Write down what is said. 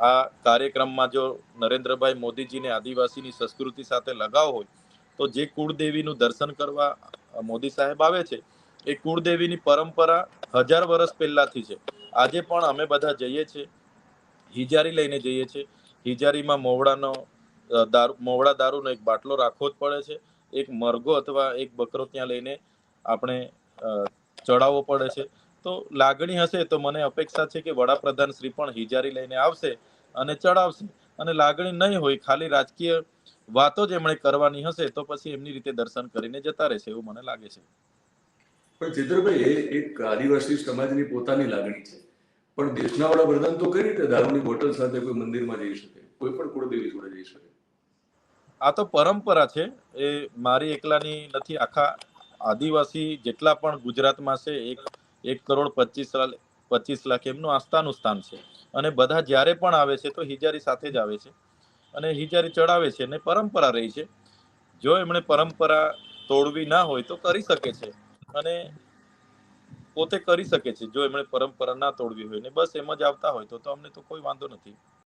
આ કાર્યક્રમમાં જો નરેન્દ્રભાઈ મોદીજીને આદિવાસીની સંસ્કૃતિ સાથે લગાવ હોય, તો જે કુળદેવીનું દર્શન કરવા મોદી સાહેબ આવે છે, એ કુળદેવીની પરંપરા હજાર વર્ષ પહેલાથી છે. આજે પણ અમે બધા જઈએ છીએ, હિજારી લઈને જઈએ છીએ. હિજારીમાં મોવડાનો દારૂ, મોવડા દારૂનો એક બાટલો રાખવો જ પડે છે, એક મરઘો અથવા એક બકરો ત્યાં લઈને આપણે ચડાવવો પડે છે. તો લાગણી હશે તો મને અપેક્ષા છે કે વડાપ્રધાન શ્રી પણ હિજારી લઈને આવશે અને ચડાવશે. અને લાગણી નહીં હોય ખાલી રાજકીય વાતો જ એમણે કરવાની હશે તો પછી એમની રીતે દર્શન કરીને જતા રહેશે એવું મને લાગે છે. પણ ચિત્રભાઈ એક આદિવાસી સમાજની પોતાની લાગણી છે. પણ દેશના વડાપ્રધાન તો કઈ રીતે દારૂની બોટલ સાથે કોઈ મંદિરમાં જઈ શકે? કોઈ પણ કુળદેવી જોડે જઈ શકે? આ તો પરંપરા છે. એ મારી એકલાની નથી. આખા આદિવાસી જેટલા પણ ગુજરાતમાં છે એક એક કરોડ પચીસ પચીસ લાખ એમનું આસ્થાનું સ્થાન છે. અને બધા જ્યારે પણ આવે છે તો હિજારી સાથે જ આવે છે. અને હિજારી ચડાવે છે અને પરંપરા રહી છે. જો એમણે પરંપરા તોડવી ના હોય તો કરી શકે છે. અને પોતે કરી શકે છે જો એમણે પરંપરા ના તોડવી હોય ને બસ એમ જ આવતા હોય તો અમને તો કોઈ વાંધો નથી.